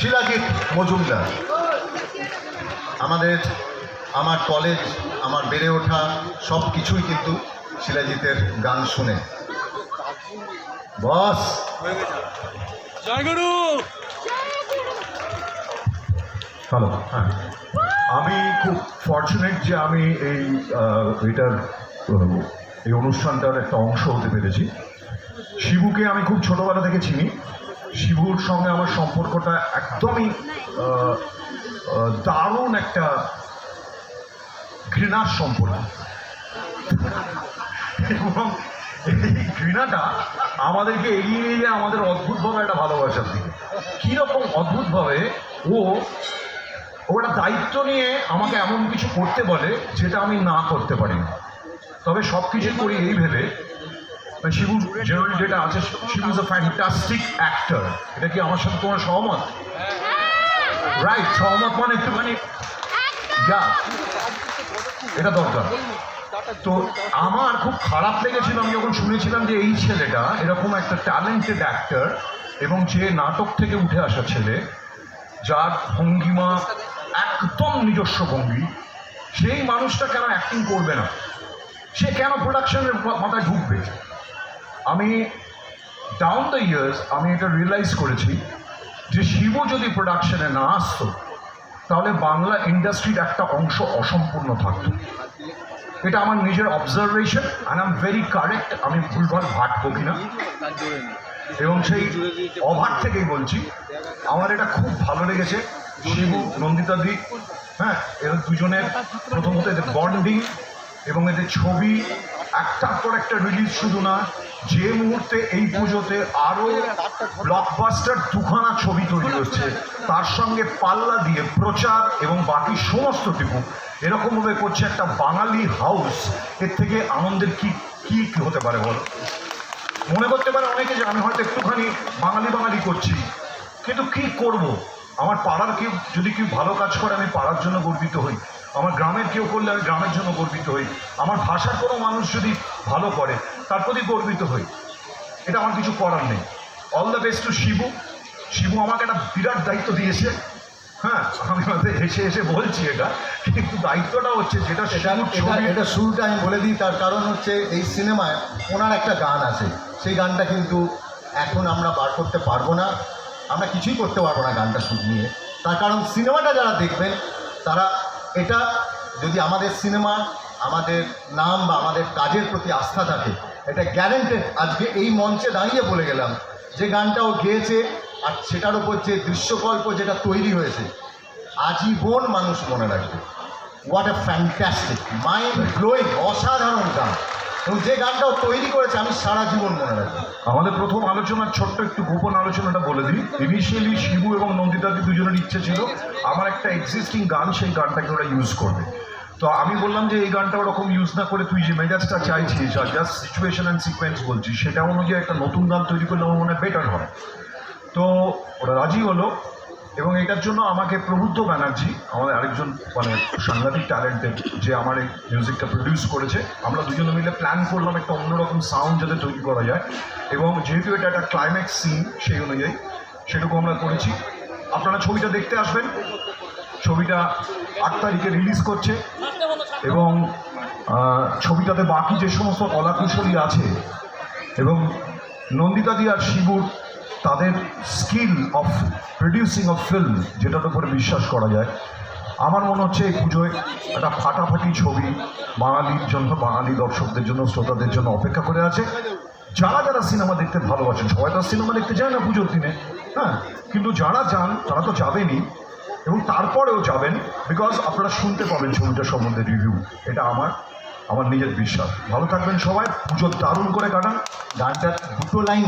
শিলাজিৎ মজুমদার। আমাদের আমার কলেজ আমার বেড়ে ওঠা সব কিছুই কিন্তু শিলাজিতের গান শুনে। বস। হ্যালো হ্যাঁ। আমি খুব ফর্চুনেট যে আমি এই এটার এই অনুষ্ঠানটার একটা অংশ হতে পেরেছি। শিবুকে আমি খুব ছোটবেলা থেকে চিনি। শিবুর সঙ্গে আমার সম্পর্কটা একদমই দারুণ একটা ঘৃণার সম্পর্ক। এবং এই ঘৃণাটা আমাদেরকে এগিয়ে নিয়ে যায় আমাদের অদ্ভুতভাবে একটা ভালোবাসার দিকে কীরকম অদ্ভুতভাবে ও ওরা দায়িত্ব নিয়ে আমাকে এমন কিছু করতে বলে যেটা আমি না করতে পারি না তবে সব কিছু করি এই ভেবে শিবু জেনারেল যেটা আছে Shibu is a fantastic actor এটা কি আমার সাথে তোমার সহমত? রাইট সহমত মানে একটুখানি যা এটা দরকার। তো আমার খুব খারাপ লেগেছিল আমি যখন শুনেছিলাম যে এই ছেলেটা এরকম একটা ট্যালেন্টেড অ্যাক্টর এবং যে নাটক থেকে উঠে আসা ছেলে যার ভঙ্গিমা একদম নিজস্ব ভঙ্গি সেই মানুষটা কেন অ্যাক্টিং করবে না? সে কেন প্রোডাকশনের মাথায় ঢুকবে? আমি ডাউন দ্য ইয়ার্স আমি এটা রিয়েলাইজ করেছি যে শিব যদি প্রোডাকশনে না আসতো, তাহলে বাংলা ইন্ডাস্ট্রির একটা অংশ অসম্পূর্ণ থাকতো। এটা আমার নিজের observation and am very correct আমি ভুলভাল ভাট বকি না এবং সেই অভার থেকেই বলছি, আমার এটা খুব ভালো লেগেছে। শিবু নন্দিতাদি হ্যাঁ এরা দুজনের প্রথমত এদের বন্ডিং এবং এদের ছবি একটার পর একটা রিলিজ শুধু না, যে মুহূর্তে এই পুজোতে আরও ব্লকবাস্টার দুখানা ছবি তৈরি হচ্ছে, তার সঙ্গে পাল্লা দিয়ে প্রচার এবং বাকি সমস্ত টুকু এরকমভাবে করছে একটা বাঙালি হাউস এর থেকে আনন্দের কি কি হতে পারে বলো? মনে করতে পারে অনেকে যে আমি হয়তো একটুখানি বাঙালি বাঙালি করছি, কিন্তু কি করব? আমার পাড়ার কেউ যদি কেউ ভালো কাজ করে, আমি পাড়ার জন্য গর্বিত হই। আমার গ্রামের কেউ করলে আমি গ্রামের জন্য গর্বিত হই। আমার ভাষার কোনো মানুষ যদি ভালো করে তার প্রতি গর্বিত হই। এটা আমার কিছু করার নেই। All the best to Shibu. Shibu আমাকে একটা বিরাট দায়িত্ব দিয়েছে। হ্যাঁ আমি হয়তো হেসে হেসে বলছি এটা। কিন্তু দায়িত্বটা হচ্ছে যেটা সেটা এটা শুরুটা আমি বলে দিই তার কারণ হচ্ছে এই সিনেমায় ওনার একটা গান আছে। সেই গানটা কিন্তু এখন আমরা বার করতে পারব না। আমরা কিছুই করতে পারব না গানটা শুট নিয়ে। তার কারণ সিনেমাটা যারা দেখবেন তারা এটা যদি আমাদের সিনেমা, আমাদের নাম বা আমাদের কাজের প্রতি আস্থা থাকে, এটা গ্যারেন্টেড আজকে এই মঞ্চে দাঁড়িয়ে বলে গেলাম যে গানটা ও গেয়েছে আর সেটার ওপর যে দৃশ্যকল্প যেটা তৈরি হয়েছে আজীবন মানুষ মনে রাখবে। What a fantastic mind blowing অসাধারণ গান। এবং যে গানটা তৈরি করেছে, আমি সারা জীবন মনে রাখব। আমাদের প্রথম আলোচনার ছোট্ট একটু গোপন আলোচনাটা বলে দিই। ইনিশিয়ালি শিবু এবং নন্দিতাদি দুজনের ইচ্ছে ছিল, আমার একটা এক্সিস্টিং গান, সেই গানটাকে ওরা ইউজ করবে। তো আমি বললাম যে, এই গানটা ওরকম ইউজ না করে তুই যে মেজাজটা চাইছিস আর জাস্ট সিচুয়েশন অ্যান্ড সিকোয়েন্স বলছিস, সেটা অনুযায়ী একটা নতুন গান তৈরি করলে আমার মনে হয় বেটার হয়। তো ওরা রাজি হলো। এবং এটার জন্য আমাকে প্রবুদ্ধ ব্যানার্জি, আমাদের আরেকজন মানে সাংঘাতিক ট্যালেন্টেড যে আমার এই মিউজিকটা প্রডিউস করেছে, আমরা দুজনে মিলে প্ল্যান করলাম একটা অন্যরকম সাউন্ড যাতে তৈরি করা যায়। এবং যেহেতু এটা একটা ক্লাইম্যাক্স সিন সেই অনুযায়ী, সেটুকু আমরা করেছি। আপনারা ছবিটা দেখতে আসবেন। ছবিটা আট তারিখে রিলিজ করছে। এবং ছবিটাতে বাকি যে সমস্ত কলাকুশলী আছে, এবং নন্দিতাদি আর শিবুর তাদের skill of producing of film যেটার উপরে বিশ্বাস করা যায়। আমার মনে হচ্ছে এই পুজোয় একটা ফাটাফাটি ছবি বাঙালির জন্য, বাঙালি দর্শকদের জন্য, শ্রোতাদের জন্য অপেক্ষা করে আছে। যারা যারা সিনেমা দেখতে ভালোবাসেন, সবাই তো সিনেমা দেখতে যায় না পুজোর দিনে। হ্যাঁ কিন্তু যারা যান, তারা তো যাবেনই। এবং তারপরেও যাবেন বিকজ আপনারা শুনতে পাবেন ছবিটা সম্বন্ধে রিভিউ এটা আমার আমার নিজের বিশ্বাস। ভালো থাকবেন সবাই, পুজো দারুণ করে কাটান। গানটা দুটো লাইন।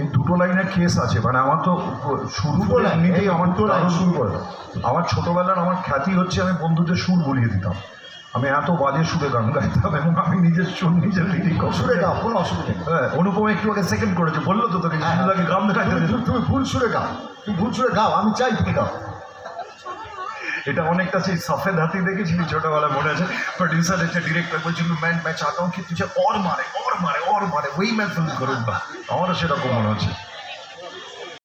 এই দুটো লাইনের কেস আছে। মানে আমার তো শুরু করে এমনিতেই আমার তো লাইন শুরু করে। আমার ছোটোবেলার আমার খ্যাতি হচ্ছে আমি বন্ধুদের সুর বলিয়ে দিতাম। আমি এত বাজে সুরে গান গাইতাম এবং আমি নিজের সুর নিজের লিরিক সুরে গাও কোনো অসুবিধা হ্যাঁ অনুপম একটু আগে সেকেন্ড করেছে। বলল তো তোকে হ্যাঁ, শিবুদাকে গান গাইতে তুমি ভুল সুরে গাও। তুমি ভুল সুরে গাও আমি চাই তুমি গাও। এটা অনেকটা সেই সফেদ হাতি দেখেছিলি ছোটবেলায় মনে আছে प्रोड्यूसर একটা ডিরেক্টর বলছিল मैं मैं चाहता हूँ कि तुझे और मारे और मारे और मारे वही मैं फिल्म करूँगा আমারও সেরকম মনে হচ্ছে